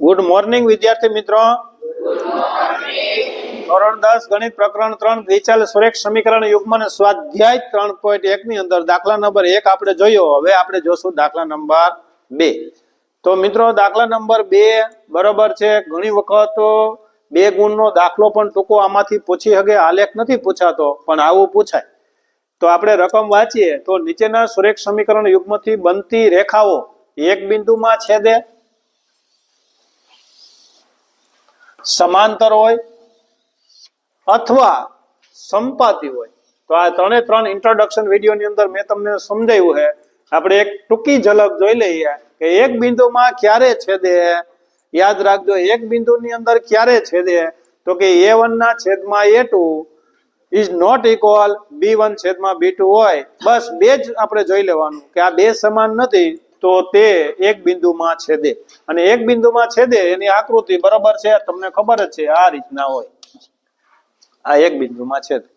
Good morning વિદ્યાર્થી મિત્રો. ધોરણ દસ, ગણિત પ્રકરણ ત્રણ દ્વિચાલ સુરેખ સમીકરણ યુગ્મ અને સ્વાધ્યાય ત્રણ પોઈન્ટ એક ની અંદર દાખલા નંબર એક આપણે જોયો. હવે આપણે જોશું દાખલા નંબર બે. તો મિત્રો, દાખલા નંબર બે બરોબર છે. ઘણી વખત બે ગુણનો દાખલો પણ ટૂંકો આમાંથી પૂછી શકે આલેખ નથી પૂછાતો, પણ આવું પૂછાય. તો આપણે રકમ વાંચીએ. તો નીચેના સુરેખ સમીકરણ યુગ્મથી બનતી રેખાઓ એક બિંદુમાં છેદે સમાંતર હોય અથવા સંપાતી હોય. તો આ ત્રણે ત્રણ ઇન્ટ્રોડક્શન વિડીયોની અંદર મેં તમને સમજાવ્યું છે. આપણે એક ટૂંકી ઝલક જોઈ લઈએ કે એક બિંદુમાં ક્યારે છેદે? યાદ રાખજો, એક બિંદુની અંદર ક્યારે છેદે? તો કે એ ના છેદમાં A two is not equal B one છેદમાં બી ટુ હોય. બસ બે જ આપણે જોઈ લેવાનું કે આ બે સમાન નથી. તો તે એક બિંદુમાં છેદે. અને એક બિંદુમાં છેદે એની આકૃતિ બરાબર છે, તમને ખબર જ છે, આ રીતના હોય. આ એક બિંદુમાં છેદે.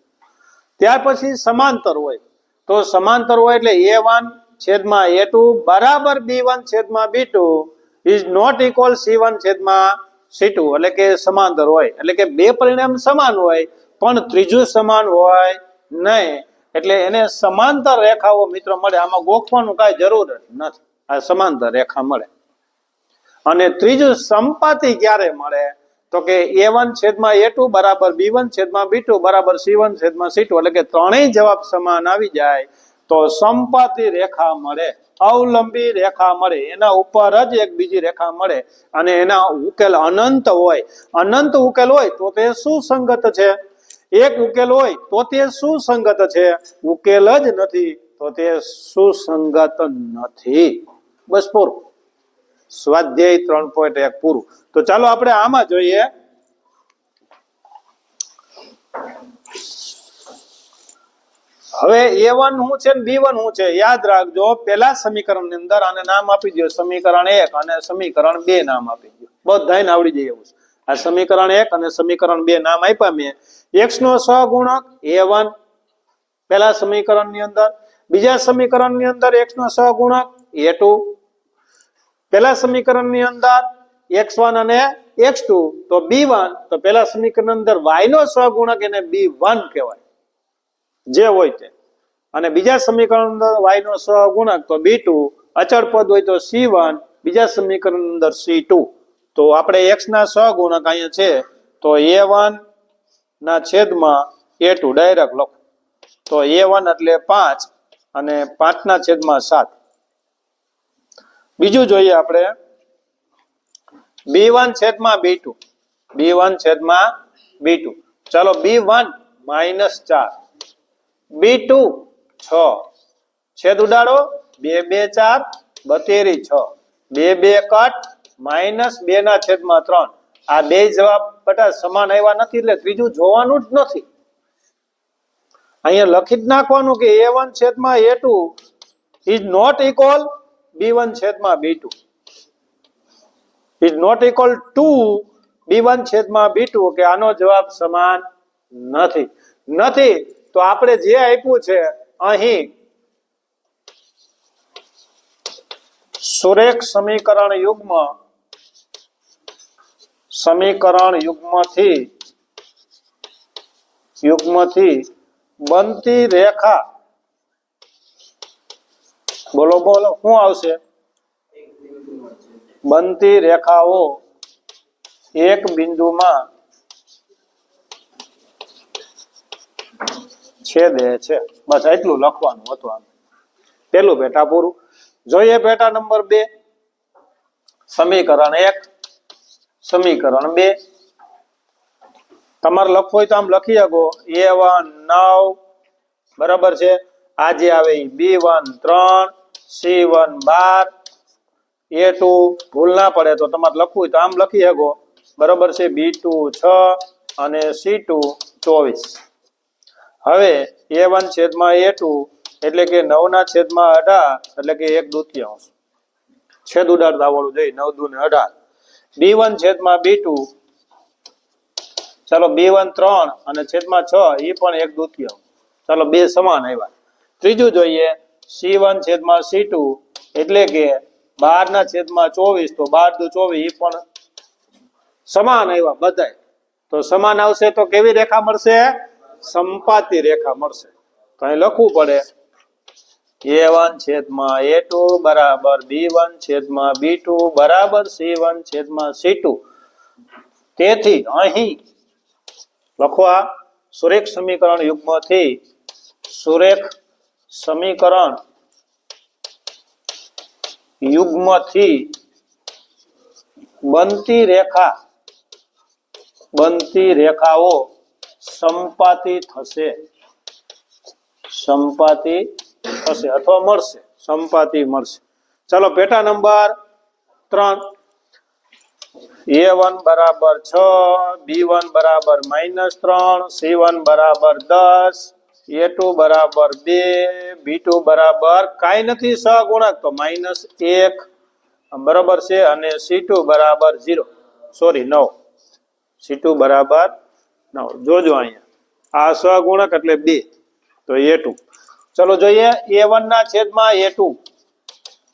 ત્યાર પછી સમાંતર હોય. તો સમાંતર હોય એટલે એ વન છેદમાં એ ટુ બરાબર બી વન છેદમાં B two is not equal C one છેદમાં સી ટુ. એટલે કે સમાંતર હોય. એટલે કે બે પરિણામ સમાન હોય, પણ ત્રીજું સમાન હોય નહીં. એટલે એને સમાંતર રેખાઓ મિત્રો મળે. આમાં ગોખવાનું કાંઈ જરૂર નથી. આ સમાંતર રેખા મળે. અને ત્રીજું સંપાતિ ક્યારે મળે? તો કે એ વન છેદમાં એ ટુ બરાબર બી વન છેદમાં બી ટુ બરાબર સી વન છેદમાં સી ટુ એટલે કે ત્રણેય જવાબ સમાન આવી જાય તો સંપાતિ રેખા મળે, અવલંબી રેખા મળે, એના ઉપર જ એક બીજી રેખા મળે અને એના ઉકેલ અનંત હોય. અનંત ઉકેલ હોય તો તે સુસંગત છે. એક ઉકેલ હોય તો તે સુસંગત છે. ઉકેલ જ નથી તો તે સુસંગત નથી. બસ પૂરું. સ્વાધ્યાય ત્રણ પોઈન્ટ એક પૂરું. તો ચાલો આપણે આમાં જોઈએ. હવે એ વન શું છે બી વન શું છે? યાદ રાખજો પેલા સમીકરણની અંદર આને નામ આપી દો સમીકરણ એક અને સમીકરણ બે નામ આપી દો બધાને આવડી જાય એવું આ સમીકરણ એક અને સમીકરણ બે નામ આપ્યા મેં. એક્સ નો સહગુણક એ વન પેલા સમીકરણની અંદર. બીજા સમીકરણની અંદર એક્સ નો સહગુણક એ ટુ પેલા સમીકરણની અંદર એક્સ વન અને એક્સ ટુ તો બી વન તો પેલા સમીકરણ અંદર વાય નો સહગુણક એને બી વન કહેવાય. જે હોય તે. અને બીજા સમીકરણ અંદર વાય નો સહગુણક તો બી ટુ અચળ પદ હોય તો સી વન બીજા સમીકરણ અંદર સી ટુ તો આપણે એક્સ ના સહગુણક અહીંયા છે, તો એ વન ના છેદમાં એ ટુ ડાયરેક્ટ લખો. તો એ વન એટલે પાંચ અને પાંચ ના છેદમાં સાત. બીજું જોઈએ આપણે. બી વન છેદમાં બી ટુ. બી વન છેદમાં બી ટુ. ચાલો, બી વન માઇનસ ચાર. બી ટુ છ. છેદ ઉડાડો. બે બે, ચાર બતેરી છ. બે બે કટ માઇનસ બે ના છેદમાં ત્રણ. આ બે જવાબ બધા સમાન આવ્યા નથી એટલે ત્રીજું જોવાનું જ નથી. અહીંયા લખી જ નાખવાનું કે એ વન છેદમાં A two is not equal B one છેદમાં B two. Is not equal two B one છેદમાં બી ટુ કે આનો જવાબ સમાન નથી. નથી, તો આપણે જે આપ્યું છે, અહીં સુરેખ સમીકરણ યુગ્મ, સમીકરણ યુગ્મથી યુગ્મથી બનતી રેખા બોલો બોલો, શું આવશે? બનતી રેખાઓ એક બિંદુમાં છેદે છે. બસ એટલું લખવાનું હતું આમ પેલું પેટા પૂરું. જોઈએ પેટા નંબર બે. સમીકરણ એક, સમીકરણ બે. તમારે લખવું હોય તો આમ લખી શકો. એ વન નવ બરાબર છે? આજે આવે બી વન ત્રણ. સી વન બાર. એ ટુ ભૂલ ના પડે તો તમારે લખવું તો આમ લખી શકો. બરોબર છે? બી ટુ છ અને સી ટુ ચોવીસ. હવે એ વન છેદમાં એ ટુ એટલે કે નવ ના છેદમાં અઢાર એટલે કે એક દુત્યાંશ. છેદ ઉડાડતા આવડવું જઈ, નવ દુ ને અઢાર. બી વન છેદમાં બી ટુ. ચાલો, બી વન ત્રણ અને છેદમાં છ એ પણ એક દુત્યાંશ. ચાલો, બે સમાન આવ્યા. ત્રીજું જોઈએ સી વન છેદમાં સી ટુ એટલે કે બાર ના છેદમાં ચોવીસ, તો બાર દુ ચોવીસ પણ સમાન આવ્યા બધાય. તો સમાન આવશે તો કેવી રેખા મળશે? સંપાતી રેખા મળશે. તો અહીં લખવું પડે. એ વન છેદમાં એ ટુ બરાબર બી વન છેદમાં બી ટુ બરાબર સી વન છેદમાં સી ટુ. તેથી અહીં લખવા સુરેખ સમીકરણ યુગ્મથી સુરેખ સમીકરણ યુગ્મથી બનતી રેખા, બનતી રેખાઓ સંપાતી થશે. સંપાતી થશે અથવા મળશે, સંપાતી મળશે. ચાલો, પેટા નંબર ત્રણ. એ વન બરાબર છ, બી વન બરાબર માઇનસ ત્રણ, સી વન બરાબર દસ એ ટુ બરાબર બે બી ટુ બરાબર. કાંઈ નથી સહગુણક તો માઇનસ એક. બરાબર છે અને સી ટુ બરાબર ઝીરો. સોરી નવ. સી ટુ બરાબર નવ. જોજો અહીંયા. આ સહગુણક એટલે બે તો એ ટુ ચલો જોઈએ એ વન ના છેદમાં એ ટુ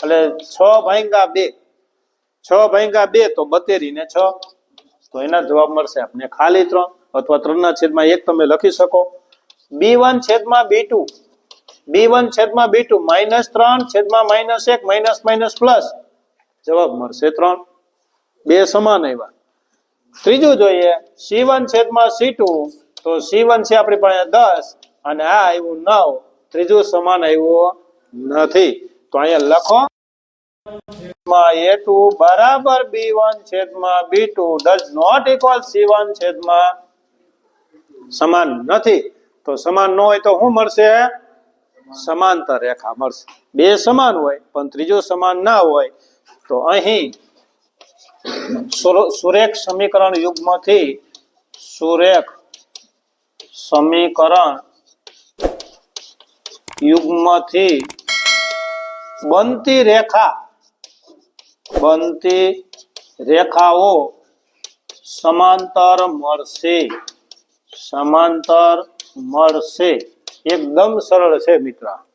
એટલે છ ભાંગા બે. છ ભાંગા બે, તો બતેરી ને છ. તો એના જવાબ મળશે આપણે ખાલી ત્રણ અથવા ત્રણ ના છેદમાં એક તમે લખી શકો. બી વન છેદમાં બી બી વન છેદમાં બી માઇનસ ત્રણ છેદમાં માઇનસ એક, માઇનસ માઇનસ પ્લસ. જવાબ મળશે ત્રણ. બે સમાન આવ્યા. ત્રીજું જોઈએ, સી વન છેદમાં સી ટુ, તો સી વન છે આપણી પાસે દસ, અને આ આવ્યું નવ. ત્રીજું સમાન આવ્યું નથી. તો અહીંયા લખો. એ ટુ બરાબર બી વન છેદમાં B two. Not equal C છેદમાં સમાન નથી. તો સમાન ન હોય તો શું મળશે? સમાંતર રેખા મળશે. બે સમાન હોય, પણ ત્રીજું સમાન ના હોય, તો અહીં સુર- સુરેખ સમીકરણ યુગ્મથી સુરેખ સમીકરણ યુગ્મથી બનતી રેખા, બનતી રેખાઓ સમાંતર મળશે. સમાંતર મળશે. એકદમ સરળ છે મિત્ર.